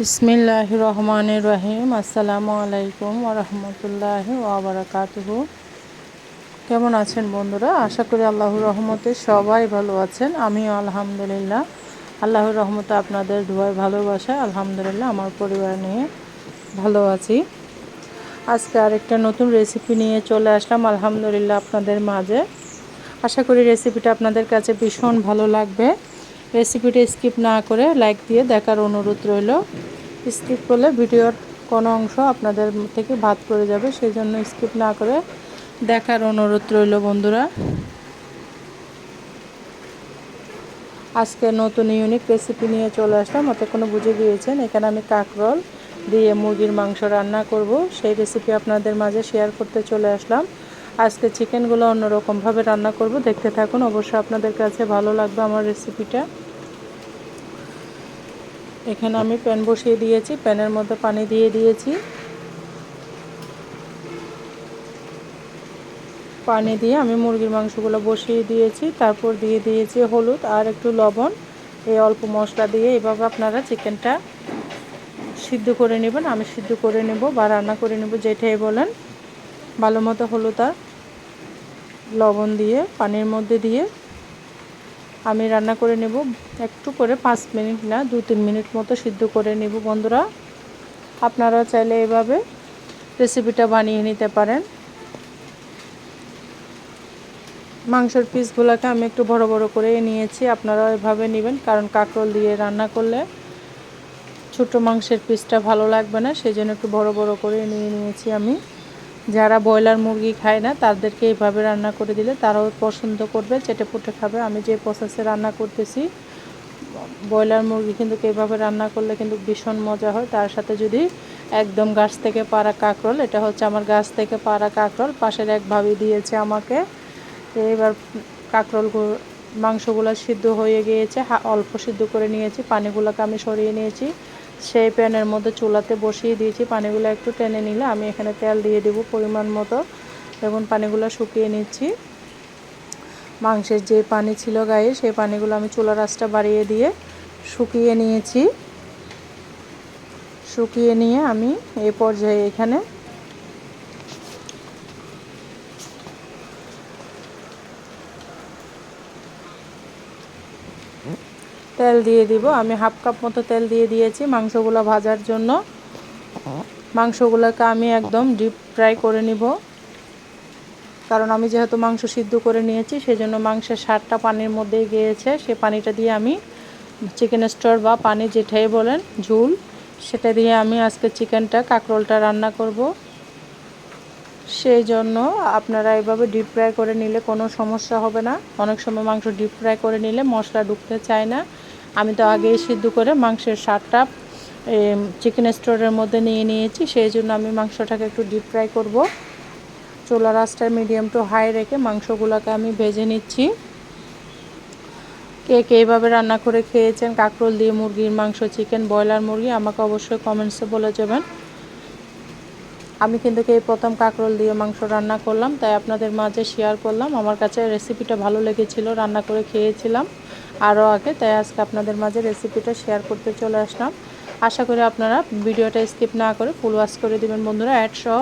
বিসমিল্লাহ রহমান রহিম আসসালামু আলাইকুম ওরহমতুল্লাহ ওবরাকাতুহ কেমন আছেন বন্ধুরা? আশা করি আল্লাহর রহমতে সবাই ভালো আছেন। আমিও আলহামদুলিল্লাহ। আল্লাহর রহমতে আপনাদের ধোয়ায় ভালোবাসা আলহামদুলিল্লাহ আমার পরিবার নিয়ে ভালো আছি। আজকে আরেকটা নতুন রেসিপি নিয়ে চলে আসলাম, আলহামদুলিল্লাহ আপনাদের মাঝে। আশা করি রেসিপিটা আপনাদের কাছে ভীষণ ভালো লাগবে। রেসিপিটা স্কিপ না করে লাইক দিয়ে দেখার অনুরোধ রইল। স্কিপ করলে ভিডিওর কোনো অংশ আপনাদের থেকে ভাত করে যাবে সেই জন্য স্কিপ না করে দেখার অনুরোধ রইল বন্ধুরা। আজকে নতুন ইউনিক রেসিপি নিয়ে চলে আসলাম কোনো বুঝে গিয়েছেন, এখানে আমি কাকরল দিয়ে মুরগির মাংস রান্না করব। সেই রেসিপি আপনাদের মাঝে শেয়ার করতে চলে আসলাম। আজকে চিকেনগুলো অন্যরকমভাবে রান্না করব, দেখতে থাকুন, অবশ্যই আপনাদের কাছে ভালো লাগবে আমার রেসিপিটা এখানে আমি প্যান বসিয়ে দিয়েছি, প্যানের মধ্যে পানি দিয়ে দিয়েছি। পানি দিয়ে আমি মুরগির মাংসগুলো বসিয়ে দিয়েছি, তারপর দিয়ে দিয়েছি হলুদ আর একটু লবণ। এই অল্প মশলা দিয়ে এভাবে আপনারা চিকেনটা সিদ্ধ করে নেবেন, আমি সিদ্ধ করে নেব বা রান্না করে নেব, যেটাই বলেন। ভালো মতো হলুদ আর লবণ দিয়ে, পানির মধ্যে দিয়ে আমি রান্না করে নেব। একটু করে পাঁচ মিনিট না, দু তিন মিনিট মতো সিদ্ধ করে নেব বন্ধুরা। আপনারা চাইলে এভাবে রেসিপিটা বানিয়ে নিতে পারেন। মাংসের পিসগুলোকে আমি একটু বড় বড় করে নিয়েছি আপনারা এভাবে নেবেন। কারণ কাঁকরোল দিয়ে রান্না করলে ছোট মাংসের পিসটা ভালো লাগবে না সেই জন্য একটু বড় বড় করে নিয়ে নিয়েছি আমি। যারা ব্রয়লার মুরগি খায় না, তাদেরকে এইভাবে রান্না করে দিলে তারাও পছন্দ করবে চেটে পুটে খাবে। আমি যে প্রসেসে রান্না করতেছি, ব্রয়লার মুরগি কিন্তু এইভাবে রান্না করলে কিন্তু ভীষণ মজা হয়। তার সাথে যদি একদম গাছ থেকে পাড়া কাঁকরোল, এটা হচ্ছে আমার গাছ থেকে পাড়া কাঁকরোল, পাশের এক ভাবি দিয়েছে আমাকে এবার কাঁকরোল মাংসগুলো সিদ্ধ হয়ে গিয়েছে অল্প সিদ্ধ করে নিয়েছি, পানিগুলোকে আমি সরিয়ে নিয়েছি। সেই প্যানের মধ্যে চুলাতে বসিয়ে দিয়েছি। পানিগুলো একটু টেনে নিলে আমি এখানে তেল দিয়ে দেবো পরিমাণ মতো এবং পানিগুলো শুকিয়ে নিচ্ছি। মাংসের যে পানি ছিল গায়ে, সেই পানিগুলো আমি চুলার রাসটা বাড়িয়ে দিয়ে শুকিয়ে নিয়েছি। শুকিয়ে নিয়ে আমি এ পর্যায়ে এখানে তেল দিয়ে দিব। আমি হাফ কাপ মতো তেল দিয়ে দিয়েছি মাংসগুলো ভাজার জন্য। মাংসগুলোকে আমি একদম ডিপ ফ্রাই করে নিব। কারণ আমি যেহেতু মাংস সিদ্ধ করে নিয়েছি, সেজন্য মাংসের সারটা পানির মধ্যে গিয়েছে। সে পানিটা দিয়ে আমি চিকেন স্টোর বা পানি যেটাই বলেন, ঝুল, সেটা দিয়ে আমি আজকে চিকেনটা কাঁকরোলটা রান্না করব। সেই জন্য আপনারা এভাবে ডিপ ফ্রাই করে নিলে কোনো সমস্যা হবে না। অনেক সময় মাংস ডিপ ফ্রাই করে নিলে মশলা ঢুকতে চায় না। আমি তো আগেই সিদ্ধ করে মাংসের স্বাদটা চিকেন স্টোরের মধ্যে নিয়ে নিয়েছি, সেই জন্য আমি মাংসটাকে একটু ডিপ ফ্রাই করব। চোলা রাস্টার মিডিয়াম টু হাই রেখে মাংসগুলোকে আমি ভেজে নিচ্ছি। কে কে এইভাবে রান্না করে খেয়েছেন, কাঁকরোল দিয়ে মুরগির মাংস চিকেন ব্রয়লার মুরগি, আমাকে অবশ্যই কমেন্টসে বলে যাবেন। আমি কিন্তু এই প্রথম কাঁকরোল দিয়ে মাংস রান্না করলাম, তাই আপনাদের মাঝে শেয়ার করলাম। আমার কাছে রেসিপিটা ভালো লেগেছিল, রান্না করে খেয়েছিলাম। আরও আগে, তাই আজকে আপনাদের মাঝে রেসিপিটা শেয়ার করতে চলে আসলাম। আশা করি আপনারা ভিডিওটা স্কিপ না করে ফুল ওয়াশ করে দেবেন বন্ধুরা অ্যাড সহ।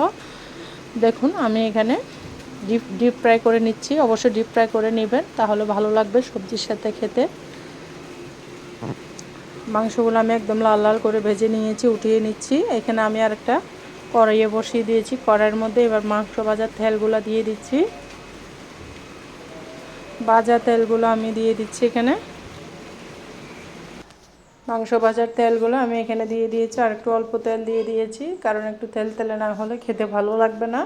দেখুন, আমি এখানে ডিপ ডিপ ফ্রাই করে নিচ্ছি। অবশ্যই ডিপ ফ্রাই করে নেবেন, তাহলে ভালো লাগবে সবজির সাথে খেতে। মাংসগুলো আমি একদম লাল লাল করে ভেজে নিয়েছি, উঠিয়ে নিচ্ছি। এখানে আমি আর একটা কড়াইয়ে বসিয়ে দিয়েছি। কড়াইয়ের মধ্যে এবার মাংস ভাজার তেলগুলো দিয়ে দিচ্ছি। ভাজা তেলগুলো আমি দিয়ে দিচ্ছি এখানে। মাংস ভাজার তেলগুলো আমি এখানে দিয়ে দিয়েছি, আর একটু অল্প তেল দিয়ে দিয়েছি, কারণ একটু তেল তেলে না হলে খেতে ভালো লাগবে না।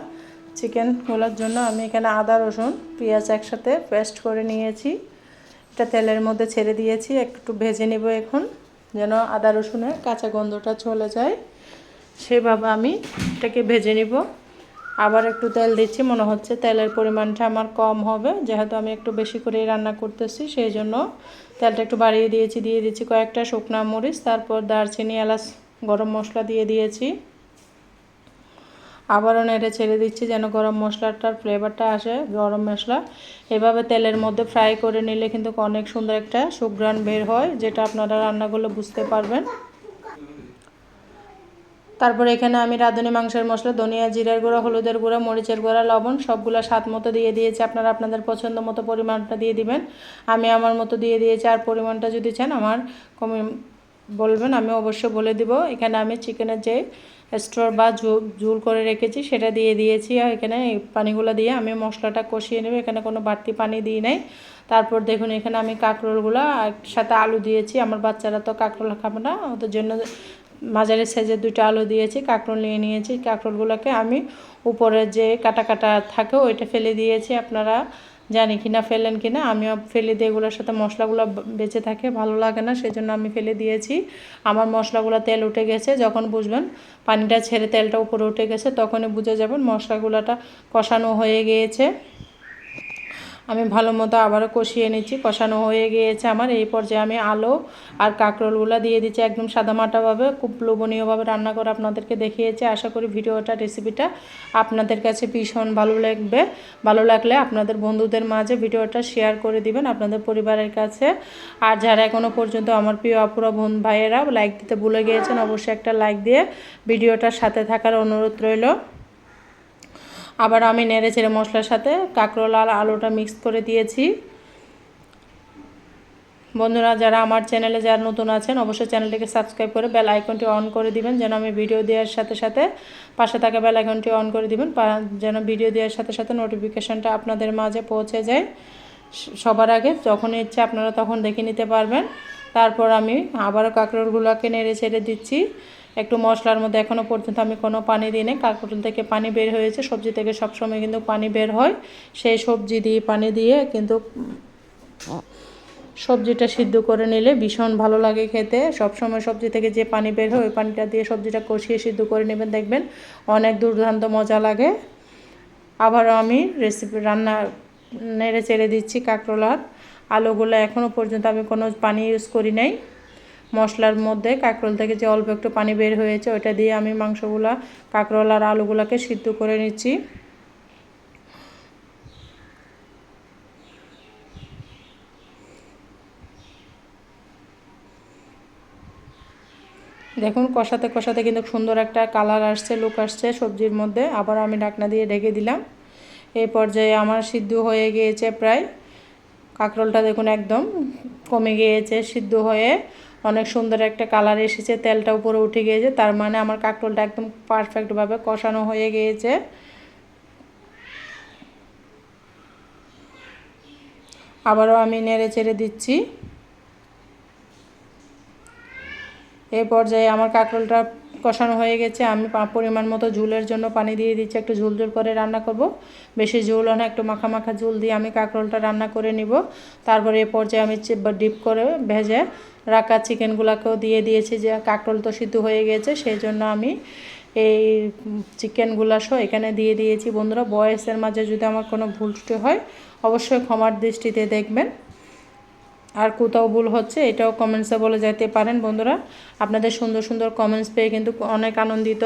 চিকেনগুলোর জন্য আমি এখানে আদা, রসুন, পেঁয়াজ একসাথে পেস্ট করে নিয়েছি। এটা তেলের মধ্যে ছেড়ে দিয়েছি, একটু ভেজে নেব এখন, যেন আদা, রসুনের কাঁচা গন্ধটা চলে যায়। সেভাবে আমি এটাকে ভেজে নিব। আবার একটু তেল দিচ্ছি, মনে হচ্ছে তেলের পরিমাণটা আমার কম হবে, যেহেতু আমি একটু বেশি করেই রান্না করতেছি, সেই জন্য তেলটা একটু বাড়িয়ে দিয়েছি, দিয়ে দিচ্ছি কয়েকটা শুকনা মরিচ, তারপর দারচিনি, এলাচ, গরম মশলা দিয়ে দিয়েছি। আবারও নেড়ে ছেড়ে দিচ্ছি যেন গরম মশলাটার ফ্লেভারটা আসে, গরম মশলা। এভাবে তেলের মধ্যে ফ্রাই করে নিলে কিন্তু অনেক সুন্দর একটা সুগ্রান বের হয়, যেটা আপনারা রান্নাগুলো বুঝতে পারবেন। তারপরে এখানে আমি রাঁধুনি, মাংসের মশলা, ধনিয়া, জিরার গুঁড়া, হলুদের গুঁড়া, মরিচের গুঁড়া, লবণ, সবগুলো স্বাদ মতো দিয়ে দিয়েছি। আপনারা আপনাদের পছন্দ মতো পরিমাণটা দিয়ে দিবেন। আমি আমার মতো দিয়ে দিয়েছি। আর পরিমাণটা যদি চান আমার কমে বলবেন, আমি অবশ্য বলে দিব। এখানে আমি চিকেনের যে স্টোর বা ঝুল করে রেখেছি, সেটা দিয়ে দিয়েছি। আর এখানে পানিগুলো দিয়ে আমি মশলাটা কষিয়ে নেব। এখানে কোনো বাড়তি পানি দিই নাই। তারপর দেখুন, এখানে আমি কাঁকরোলগুলো সাথে আলু দিয়েছি। আমার বাচ্চারা তো কাঁকরোল খাবে না। ওদের জন্য মাঝারি সাইজের দুটো আলু দিয়েছি, কাঁকরোল নিয়ে নিয়েছি। কাঁকরোলগুলোকে আমি উপরে যে কাটা কাটা থাকে ওইটা ফেলে দিয়েছি। আপনারা জানি কি না ফেলেন কি না আমিও ফেলে দিয়ে এগুলোর সাথে মশলাগুলো বেঁচে থাকে, ভালো লাগে না সেই জন্য আমি ফেলে দিয়েছি। আমার মশলাগুলো তেল উঠে গেছে, যখন বুঝবেন পানিটা ছেড়ে তেলটা উপরে উঠে গেছে, তখনই বুঝে যাবেন মশলাগুলোটা কষানো হয়ে গিয়েছে। আমি ভালো মতো আবারও কষিয়ে নিচ্ছি কষানো হয়ে গিয়েছে আমার। এই পর্যায়ে আমি আলো আর কাঁকরোলগুলো দিয়ে দিচ্ছি একদম সাদামাটাভাবে, খুব লোভনীয়ভাবে রান্না করে আপনাদেরকে দেখিয়েছি। আশা করি ভিডিওটা রেসিপিটা আপনাদের কাছে ভীষণ ভালো লাগবে। ভালো লাগলে আপনাদের বন্ধুদের মাঝে ভিডিওটা শেয়ার করে দিবেন আপনাদের পরিবারের কাছে। আর যারা এখনও পর্যন্ত আমার প্রিয় অপুরা বোন, ভাইয়েরা লাইক দিতে ভুলে গিয়েছেন, অবশ্যই একটা লাইক দিয়ে ভিডিওটার সাথে থাকার অনুরোধ রইল। আবার আমি নেড়ে চেড়ে মশলার সাথে কাঁকরোল আর আলুটা মিক্স করে দিয়েছি। বন্ধুরা, যারা আমার চ্যানেলে যারা নতুন আছেন, অবশ্যই চ্যানেলটিকে সাবস্ক্রাইব করে বেল আইকনটি অন করে দিবেন, যেন আমি ভিডিও দেওয়ার সাথে সাথে পাশে থাকা বেল আইকনটি অন করে দিবেন যেন ভিডিও দেওয়ার সাথে সাথে নোটিফিকেশানটা আপনাদের মাঝে পৌঁছে যায়। সবার আগে যখন ইচ্ছে আপনারা তখন দেখে নিতে পারবেন। তারপর আমি আবারও কাঁকরোলগুলোকে নেড়ে ছেড়ে দিচ্ছি। একটু মশলার মধ্যে এখনও পর্যন্ত আমি কোনো পানি দিই নাই। কাঁকরোল থেকে পানি বের হয়েছে। সবজি থেকে সবসময় কিন্তু পানি বের হয়। সেই সবজি দিয়ে পানি দিয়ে কিন্তু সবজিটা সিদ্ধ করে নিলে ভীষণ ভালো লাগে খেতে। সবসময় সবজি থেকে যে পানি বের হয়, ওই পানিটা দিয়ে সবজিটা কষিয়ে সিদ্ধ করে নেবেন। দেখবেন অনেক দুর্দান্ত মজা লাগে। আবারও আমি রেসিপি রান্না নেড়ে চেড়ে দিচ্ছি কাঁকরোলার আলুগুলো এখনও পর্যন্ত আমি কোনো পানি ইউজ করি নাই। মশলার মধ্যে কাঁকরোল থেকে যে অল্প একটু পানি বের হয়েছে ওটা দিয়ে আমি মাংসগুলা, কাঁকরোল আর আলুগুলাকে সিদ্ধ করে নিচ্ছি। দেখুন, কষাতে কষাতে কিন্তু সুন্দর একটা কালার আসছে লুক আসছে সবজির মধ্যে। আবার আমি ঢাকনা দিয়ে ঢেকে দিলাম। এই পর্যায়ে আমার সিদ্ধ হয়ে গিয়েছে প্রায়। কাঁকরোলটা দেখুন একদম কমে গিয়েছে, সিদ্ধ হয়ে অনেক সুন্দর একটা কালার এসেছে, তেলটা উপরে উঠে গিয়েছে, তার মানে আমার কাঁকরোলটা একদম পারফেক্টভাবে কষানো হয়ে গিয়েছে। আবারও আমি নেড়ে চেড়ে দিচ্ছি। এই পর্যায়ে আমার কাঁকরোলটা কষানো হয়ে গেছে। আমি পরিমাণ মতো ঝুলের জন্য পানি দিয়ে দিচ্ছি। একটু ঝুল ঝুল করে রান্না করব। বেশি ঝুলও না, একটু মাখা মাখা ঝুল দিয়ে আমি কাঁকরোলটা রান্না করে নিব। তারপরে এ পর্যায়ে আমি ডিপ করে ভেজে রাখা চিকেনগুলোকেও দিয়ে দিয়েছি যে কাঁকরোল তো সিদ্ধ হয়ে গেছে, সেই জন্য আমি এই চিকেনগুলো সহ এখানে দিয়ে দিয়েছি। বন্ধুরা, বয়সের মাঝে যদি আমার কোনো ভুল হয়, অবশ্যই ক্ষমার দৃষ্টিতে দেখবেন। আর কোথাও ভুল হচ্ছে, এটাও কমেন্টসে বলে যেতে পারেন বন্ধুরা। আপনাদের সুন্দর সুন্দর কমেন্টস পেয়ে কিন্তু অনেক আনন্দিত।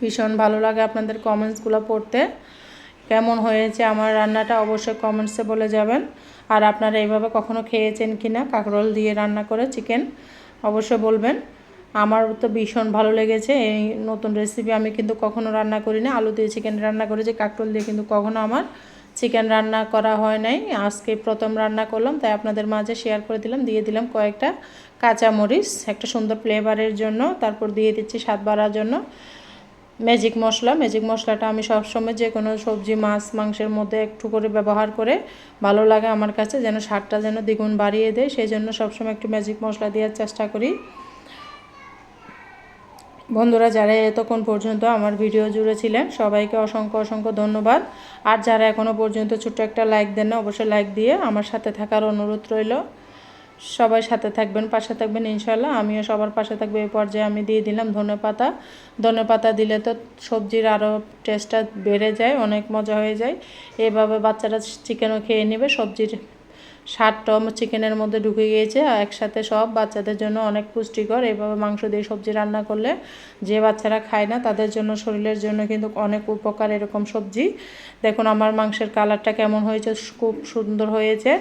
ভীষণ ভালো লাগে আপনাদের কমেন্টসগুলো পড়তে। কেমন হয়েছে আমার রান্নাটা অবশ্যই কমেন্টসে বলে যাবেন। আর আপনারা এইভাবে কখনো খেয়েছেন কি না কাঁকরোল দিয়ে রান্না করে চিকেন অবশ্যই বলবেন। আমার তো ভীষণ ভালো লেগেছে, এই নতুন রেসিপি আমি কিন্তু কখনো রান্না করি না আলু দিয়ে চিকেন রান্না করেছি, কাঁকরোল দিয়ে কিন্তু কখনো আমার। চিকেন রান্না করা হয় নাই। আজকে প্রথম রান্না করলাম, তাই আপনাদের মাঝে শেয়ার করে দিলাম। দিয়ে দিলাম কয়েকটা কাঁচামরিচ, একটা সুন্দর ফ্লেভারের জন্য। তারপর দিয়ে দিচ্ছি স্বাদ বাড়ার জন্য ম্যাজিক মশলা। ম্যাজিক মশলাটা আমি সবসময় যে কোনো সবজি, মাছ, মাংসের মধ্যে একটু করে ব্যবহার করে ভালো লাগে আমার কাছে, যেন স্বাদটা যেন দ্বিগুণ বাড়িয়ে দেয়। সেই জন্য সবসময় একটু ম্যাজিক মশলা দেওয়ার চেষ্টা করি। বন্ধুরা, যারা এতক্ষণ পর্যন্ত আমার ভিডিও জুড়ে ছিলেন, সবাইকে অসংখ্য অসংখ্য ধন্যবাদ। আর যারা এখনও পর্যন্ত ছোট্ট একটা লাইক দেন না অবশ্যই লাইক দিয়ে আমার সাথে থাকার অনুরোধ রইল। সবাই সাথে থাকবেন, পাশে থাকবেন ইনশাল্লাহ আমিও সবার পাশে থাকব, এই পর্যায়ে আমি দিয়ে দিলাম ধনে পাতা। ধনে পাতা দিলে তো সবজির আরও টেস্টটা বেড়ে যায়, অনেক মজা হয়ে যায়। এভাবে বাচ্চারা চিকেনও খেয়ে নেবে, সবজির স্বাদটা চিকেনের মধ্যে ঢুকে গিয়েছে একসাথে সব বাচ্চাদের জন্য অনেক পুষ্টিকর। এইভাবে মাংস দিয়ে সবজি রান্না করলে যে বাচ্চারা খায় না, তাদের জন্য শরীরের জন্য কিন্তু অনেক উপকার এরকম সবজি। দেখুন আমার মাংসের কালারটা কেমন হয়েছে, খুব সুন্দর হয়েছে।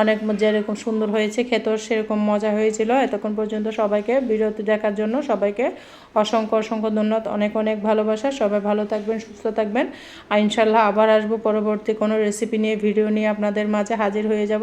অনেক যেরকম সুন্দর হয়েছে, খেতেও সেরকম মজা হয়েছিল। এতক্ষণ পর্যন্ত সবাইকে বিরতি দেখার জন্য সবাইকে অসংখ্য অসংখ্য ধন্যবাদ, অনেক অনেক ভালোবাসা। সবাই ভালো থাকবেন, সুস্থ থাকবেন। আর ইনশাল্লাহ আবার আসব পরবর্তী কোনো রেসিপি নিয়ে ভিডিও নিয়ে আপনাদের মাঝে হাজির হয়ে যাব।